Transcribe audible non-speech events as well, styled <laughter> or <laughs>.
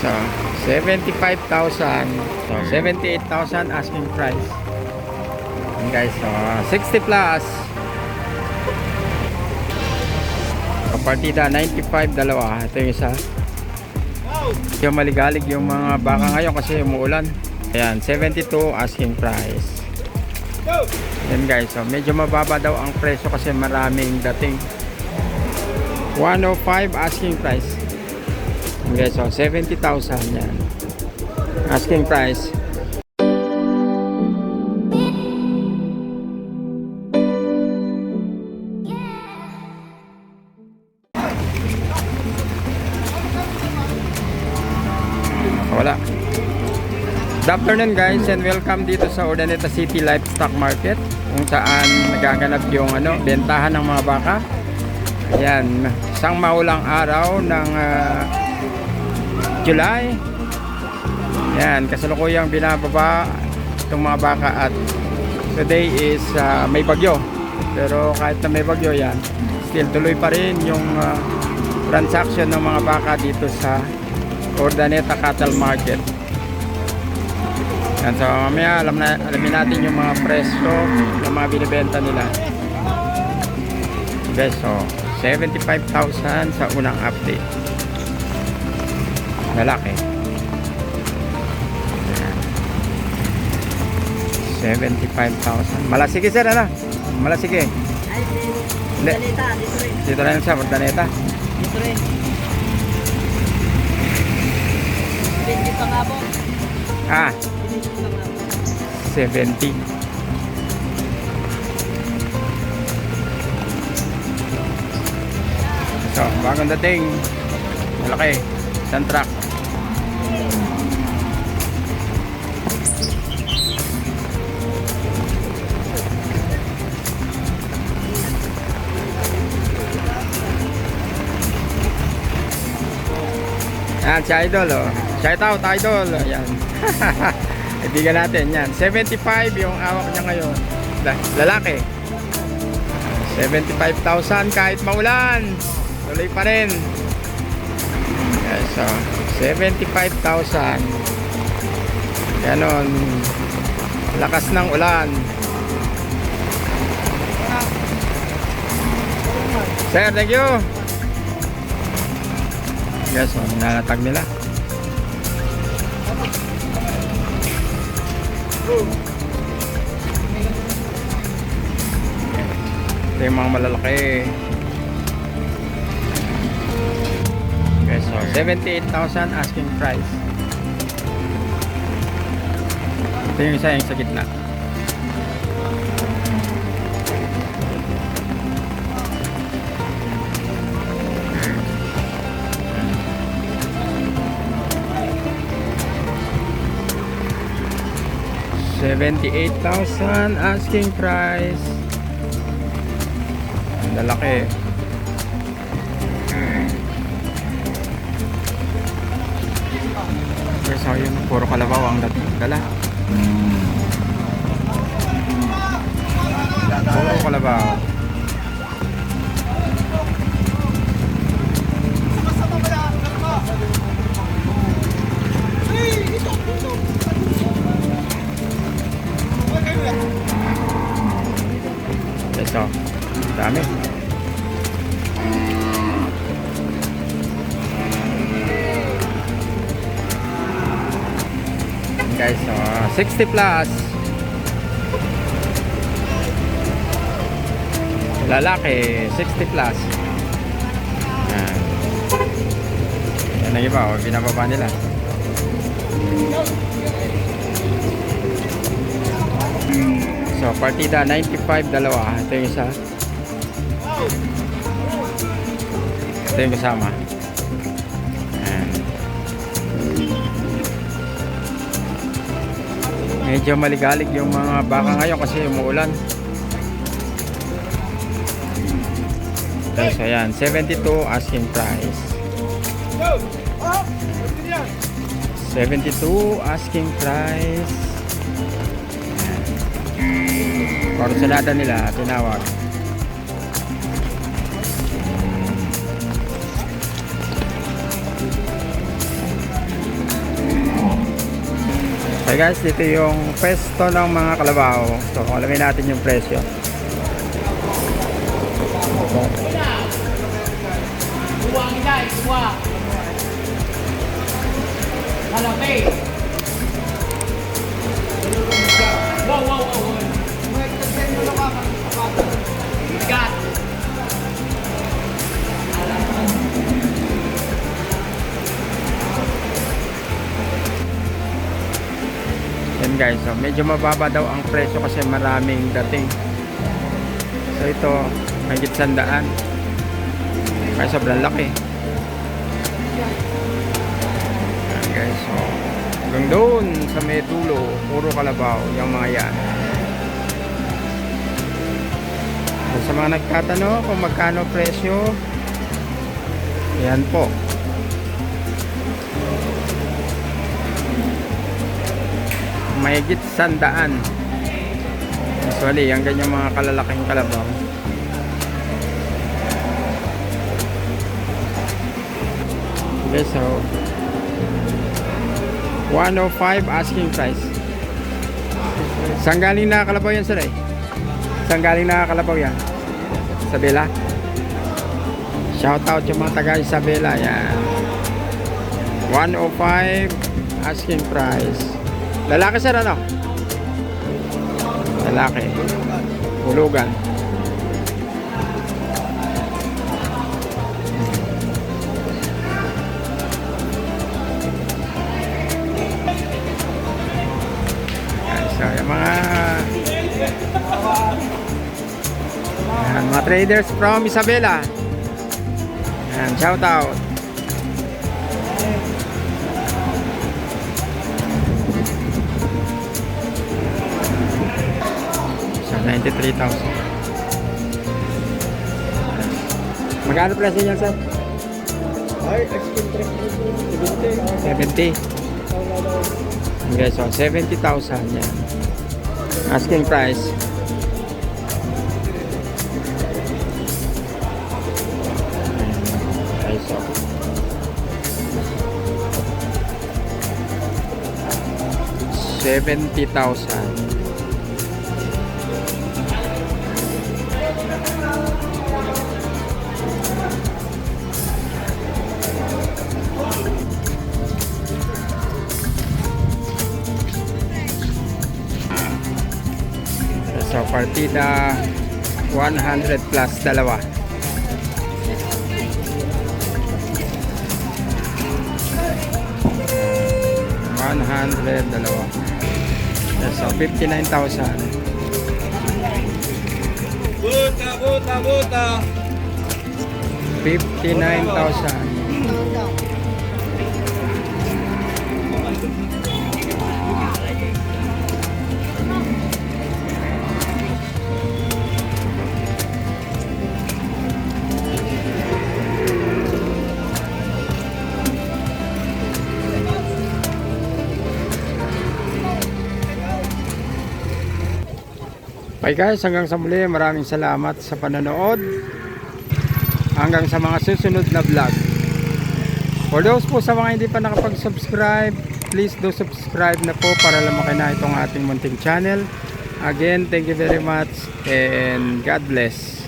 So, 75,000. So, 78,000 asking price. Yan guys, so, 60 plus. So, partida 95 dalawa. Ito yung isa. Yung maligalig yung mga baka ngayon kasi umuulan. Ayan, 72 asking price. Yan guys, so medyo mababa daw ang presyo kasi maraming dating. 105 asking price. Okay, so 70,000 yan. Asking price. Wala. Good afternoon guys and welcome dito sa Urdaneta City Livestock Market kung saan nagaganap yung ano, bentahan ng mga baka. Ayan, isang maulang araw ng ah, July. Ayan, kasalukuyang binababa itong mga baka at today is ah, may bagyo. Pero kahit na may bagyo yan, still tuloy pa rin yung ah, transaction ng mga baka dito sa Urdaneta Cattle Market. Yan, so mamaya alam na, alamin natin yung mga presyo ng mga binibenta nila. Okay, so 75,000 sa unang update. Lalaki. Ayan. 75,000. Malasige sir, ano? Malasige. Ay. Dalita, dito rin. Dito siya, Urdaneta. Dito rin. Dito pa nga po. Ah, Dito pa nga po. 70. So, bagong dating. Malaki. Isang truck. Yan, si Idol, oh. Shout out, Idol. Yan. <laughs> Ibigan natin, yan. 75 yung awak niya ngayon. La- Lalaki. 75,000 kahit maulan. Tuloy pa rin. Okay, so, 75,000. Ganon. Lakas ng ulan. Sir, thank you. Yes, so, nalatag nila. Ito yung mga malalaki. Okay, so 78,000 asking price. Ito yung isa yung sa gitna. Seventy-eight thousand asking price. Ang lalaki. Okay, so yun, puro kalabaw ang dating dala. Puro kalabaw. Dami. guys so 60 plus. Lalaki 60 plus. Yan yan ang iba oh, binababa nila. So partida 95 dalawa. Ito yung isa ito yung kasama yan Medyo maligalig yung mga baka ngayon kasi umuulan. So ayan, 72 asking price. 72 asking price. Ayan. Porcelada nila, tinawag. Okay guys, dito yung pwesto ng mga kalabaw. So, alamin natin yung presyo. Buwang guys, buwang. Malaki. Medyo mababa daw ang presyo kasi maraming dating. So ito, mahigit sandaan. Kaya sobrang laki. Yan guys, so hanggang doon sa may puro kalabaw, yung mga yan. So, sa mga nagtatanong kung magkano presyo, yan po. Mahigit sandaan. Usually ang ganyan mga kalalaking kalabaw okay so 105 asking price. Saan galing na kalabaw yan sir eh? Saan galing na kalabaw yan? Isabela? Shout out yung mga taga Isabela yan. 105 asking price Lalaki sir ano? Lalaki. Hulugan. So, mga mga traders from Isabela. Ayan, shout out. So, 93,000. Magkano presyo niyan, sir? Ay, mo po, 70. 70. Okay, so 70,000 yan. Asking price. Okay, so. Seventy thousand. Partida 100 plus dalawa. One hundred dalawa. So 59,000. Buta, buta, buta. 59,000. Okay guys, hanggang sa muli, maraming salamat sa panonood. Hanggang sa mga susunod na vlog. For those po sa mga hindi pa nakapag-subscribe, please do subscribe na po para lumaki na itong ating munting channel. Again, thank you very much and God bless.